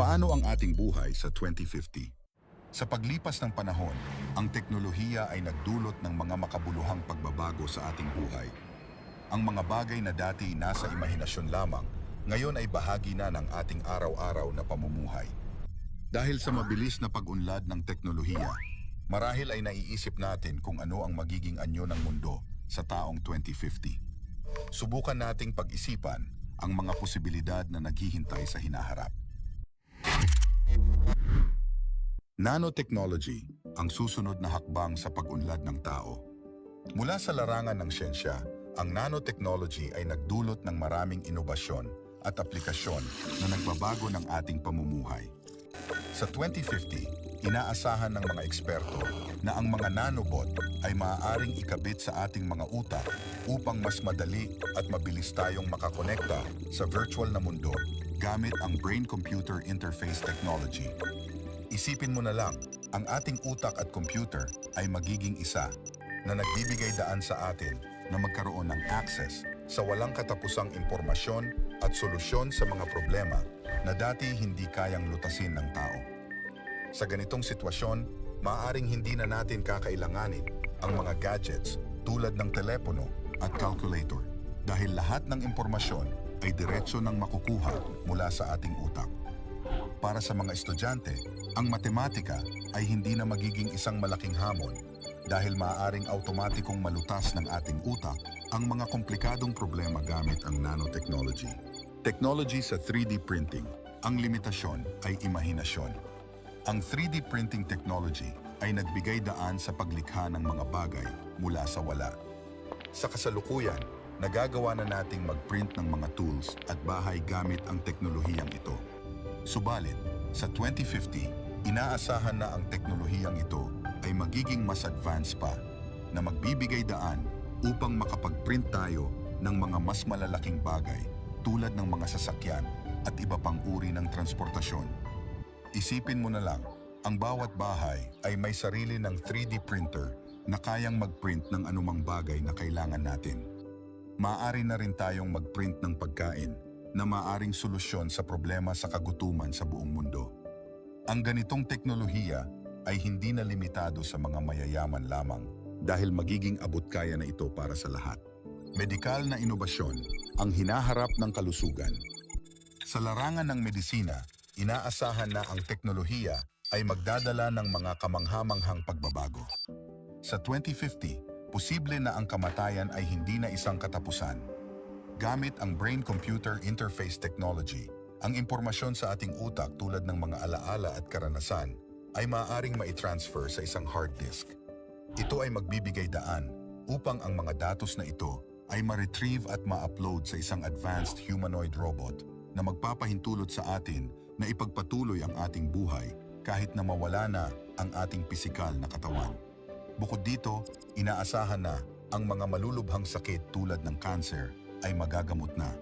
Paano ang ating buhay sa 2050? Sa paglipas ng panahon, ang teknolohiya ay nagdulot ng mga makabuluhang pagbabago sa ating buhay. Ang mga bagay na dati nasa imahinasyon lamang, ngayon ay bahagi na ng ating araw-araw na pamumuhay. Dahil sa mabilis na pag-unlad ng teknolohiya, marahil ay naiisip natin kung ano ang magiging anyo ng mundo sa taong 2050. Subukan nating pag-isipan ang mga posibilidad na naghihintay sa hinaharap. Nanotechnology ang susunod na hakbang sa pag-unlad ng tao. Mula sa larangan ng siyensya, ang nanotechnology ay nagdulot ng maraming inobasyon at aplikasyon na nagbabago ng ating pamumuhay. Sa 2050, inaasahan ng mga eksperto na ang mga nanobot ay maaaring ikabit sa ating mga utak upang mas madali at mabilis tayong makakonekta sa virtual na mundo gamit ang Brain-Computer Interface Technology. Isipin mo na lang, ang ating utak at computer ay magiging isa na nagbibigay daan sa atin na magkaroon ng access sa walang katapusang impormasyon at solusyon sa mga problema na dati hindi kayang lutasin ng tao. Sa ganitong sitwasyon, maaaring hindi na natin kakailanganin ang mga gadgets tulad ng telepono at calculator dahil lahat ng impormasyon ay diretso nang makukuha mula sa ating utak. Para sa mga estudyante, ang matematika ay hindi na magiging isang malaking hamon dahil maaaring automatikong malutas ng ating utak ang mga komplikadong problema gamit ang nanotechnology. Technology sa 3D printing, ang limitasyon ay imahinasyon. Ang 3D printing technology ay nagbigay daan sa paglikha ng mga bagay mula sa wala. Sa kasalukuyan, nagagawa na nating mag-print ng mga tools at bahay gamit ang teknolohiyang ito. Subalit, sa 2050, inaasahan na ang teknolohiyang ito ay magiging mas advanced pa na magbibigay daan upang makapag-print tayo ng mga mas malalaking bagay tulad ng mga sasakyan at iba pang uri ng transportasyon. Isipin mo na lang, ang bawat bahay ay may sarili ng 3D printer na kayang mag-print ng anumang bagay na kailangan natin. Maaari na rin tayong mag-print ng pagkain na maaring solusyon sa problema sa kagutuman sa buong mundo. Ang ganitong teknolohiya ay hindi na limitado sa mga mayayaman lamang dahil magiging abot kaya na ito para sa lahat. Medikal na inobasyon ang hinaharap ng kalusugan. Sa larangan ng medisina, inaasahan na ang teknolohiya ay magdadala ng mga kamanghamanghang pagbabago. Sa 2050, posible na ang kamatayan ay hindi na isang katapusan. Gamit ang Brain-Computer Interface Technology, ang impormasyon sa ating utak tulad ng mga alaala at karanasan ay maaaring maitransfer sa isang hard disk. Ito ay magbibigay daan upang ang mga datos na ito ay ma-retrieve at ma-upload sa isang advanced humanoid robot na magpapahintulot sa atin na ipagpatuloy ang ating buhay kahit na mawala na ang ating pisikal na katawan. Bukod dito, inaasahan na ang mga malulubhang sakit tulad ng cancer ay magagamot na.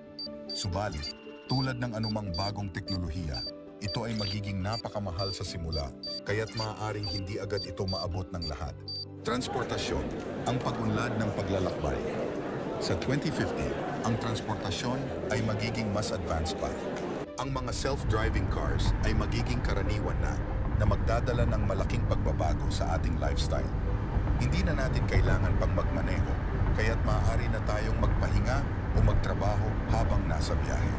Subalit, tulad ng anumang bagong teknolohiya, ito ay magiging napakamahal sa simula, kaya't maaaring hindi agad ito maabot ng lahat. Transportasyon, ang pagunlad ng paglalakbay. Sa 2050, ang transportasyon ay magiging mas advanced pa. Ang mga self-driving cars ay magiging karaniwan na na magdadala ng malaking pagbabago sa ating lifestyle. Hindi na natin kailangan pang magmaneho, kaya't maaari na tayong magpahinga o magtrabaho habang nasa biyahe.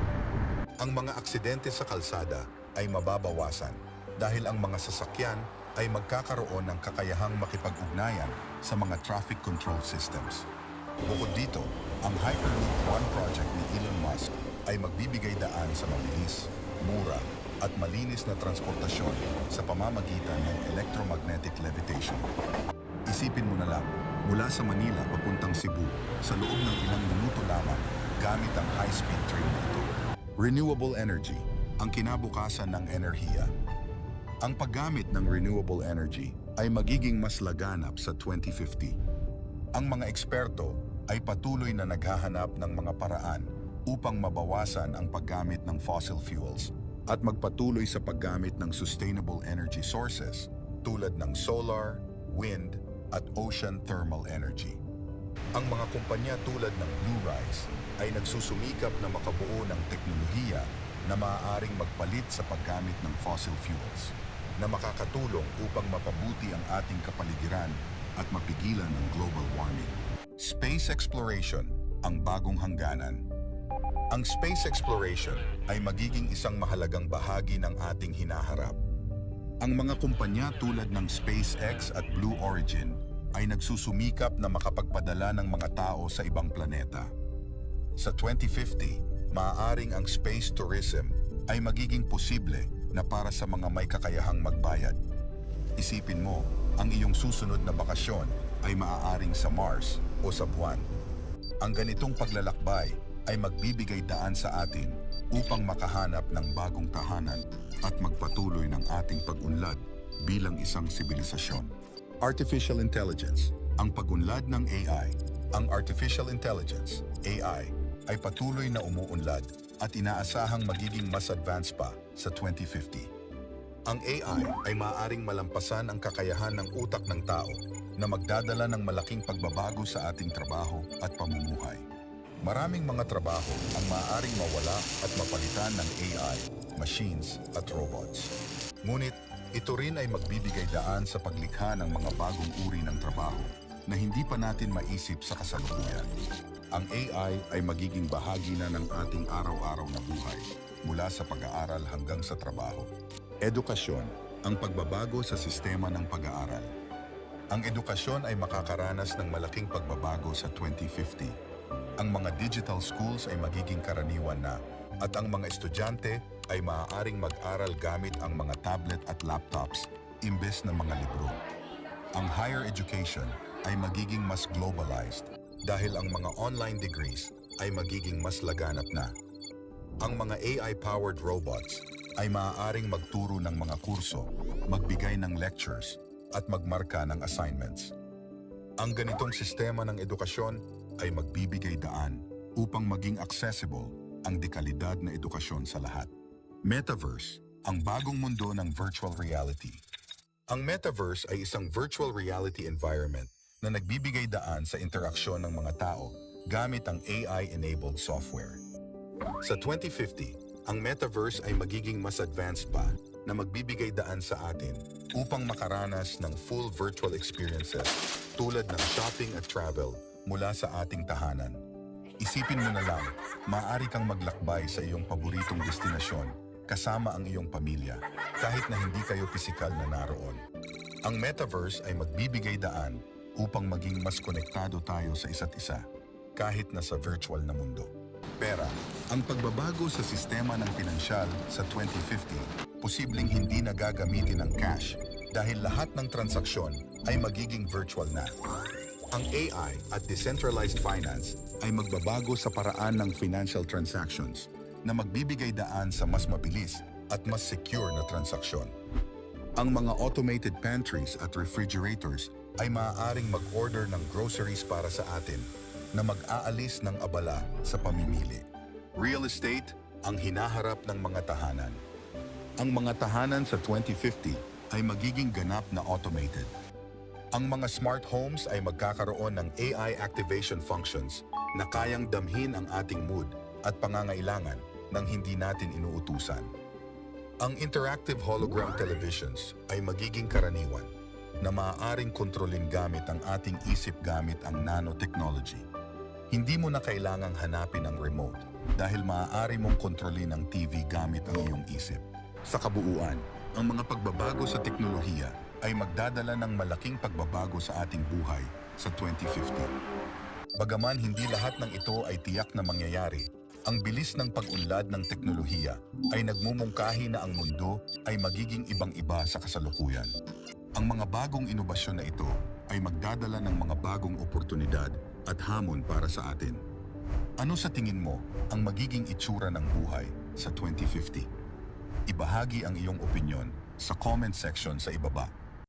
Ang mga aksidente sa kalsada ay mababawasan dahil ang mga sasakyan ay magkakaroon ng kakayahang makipag-ugnayan sa mga traffic control systems. Bukod dito, ang Hyperloop One project ni Elon Musk ay magbibigay daan sa mabilis, mura, at malinis na transportasyon sa pamamagitan ng electromagnetic levitation. Isipin mo na lang, mula sa Manila papuntang Cebu, sa loob ng ilang minuto lamang, gamit ang high-speed train na ito. Renewable energy, ang kinabukasan ng enerhiya. Ang paggamit ng renewable energy ay magiging mas laganap sa 2050. Ang mga eksperto ay patuloy na naghahanap ng mga paraan upang mabawasan ang paggamit ng fossil fuels at magpatuloy sa paggamit ng sustainable energy sources tulad ng solar, wind, at ocean thermal energy. Ang mga kumpanya tulad ng Blue Rise ay nagsusumikap na makabuo ng teknolohiya na maaaring magpalit sa paggamit ng fossil fuels na makakatulong upang mapabuti ang ating kapaligiran at mapigilan ang global warming. Space exploration, ang bagong hangganan. Ang space exploration ay magiging isang mahalagang bahagi ng ating hinaharap. Ang mga kumpanya tulad ng SpaceX at Blue Origin ay nagsusumikap na makapagpadala ng mga tao sa ibang planeta. Sa 2050, maaaring ang space tourism ay magiging posible na para sa mga may kakayahang magbayad. Isipin mo, ang iyong susunod na bakasyon ay maaaring sa Mars o sa buwan. Ang ganitong paglalakbay ay magbibigay daan sa atin upang makahanap ng bagong tahanan at magpatuloy ng ating pag-unlad bilang isang sibilisasyon. Artificial Intelligence, ang pag-unlad ng AI. Ang Artificial Intelligence, AI, ay patuloy na umuunlad at inaasahang magiging mas advanced pa sa 2050. Ang AI ay maaaring malampasan ang kakayahan ng utak ng tao na magdadala ng malaking pagbabago sa ating trabaho at pamumuhay. Maraming mga trabaho ang maaaring mawala at mapalitan ng AI, machines at robots. Ngunit ito rin ay magbibigay daan sa paglikha ng mga bagong uri ng trabaho na hindi pa natin maisip sa kasalukuyan. Ang AI ay magiging bahagi na ng ating araw-araw na buhay, mula sa pag-aaral hanggang sa trabaho. Edukasyon, ang pagbabago sa sistema ng pag-aaral. Ang edukasyon ay makakaranas ng malaking pagbabago sa 2050. Ang mga digital schools ay magiging karaniwan na at ang mga estudyante ay maaaring mag-aral gamit ang mga tablet at laptops imbes na mga libro. Ang higher education ay magiging mas globalized dahil ang mga online degrees ay magiging mas laganap na. Ang mga AI-powered robots ay maaaring magturo ng mga kurso, magbigay ng lectures, at magmarka ng assignments. Ang ganitong sistema ng edukasyon ay magbibigay daan upang maging accessible ang dekalidad na edukasyon sa lahat. Metaverse, ang bagong mundo ng virtual reality. Ang metaverse ay isang virtual reality environment na nagbibigay daan sa interaksyon ng mga tao gamit ang AI-enabled software. Sa 2050, ang metaverse ay magiging mas advanced pa na magbibigay daan sa atin upang makaranas ng full virtual experiences tulad ng shopping at travel mula sa ating tahanan. Isipin mo na lang, maaari kang maglakbay sa iyong paboritong destinasyon kasama ang iyong pamilya kahit na hindi kayo pisikal na naroon. Ang metaverse ay magbibigay daan upang maging mas konektado tayo sa isa't isa kahit na sa virtual na mundo. Pera, ang pagbabago sa sistema ng pinansyal sa 2050, posibleng hindi na gagamitin ang cash dahil lahat ng transaksyon ay magiging virtual na. Ang AI at decentralized finance ay magbabago sa paraan ng financial transactions na magbibigay daan sa mas mabilis at mas secure na transaksyon. Ang mga automated pantries at refrigerators ay maaaring mag-order ng groceries para sa atin na mag-aalis ng abala sa pamimili. Real estate ang hinaharap ng mga tahanan. Ang mga tahanan sa 2050 ay magiging ganap na automated. Ang mga smart homes ay magkakaroon ng AI activation functions na kayang damhin ang ating mood at pangangailangan nang hindi natin inuutusan. Ang interactive hologram televisions ay magiging karaniwan na maaaring kontrolin gamit ang ating isip gamit ang nanotechnology. Hindi mo na kailangang hanapin ang remote dahil maaari mong kontrolin ang TV gamit ang iyong isip. Sa kabuuan, ang mga pagbabago sa teknolohiya ay magdadala ng malaking pagbabago sa ating buhay sa 2050. Bagaman hindi lahat ng ito ay tiyak na mangyayari, ang bilis ng pag-unlad ng teknolohiya ay nagmumungkahi na ang mundo ay magiging ibang-iba sa kasalukuyan. Ang mga bagong inobasyon na ito ay magdadala ng mga bagong oportunidad at hamon para sa atin. Ano sa tingin mo ang magiging itsura ng buhay sa 2050? Ibahagi ang iyong opinyon sa comment section sa ibaba.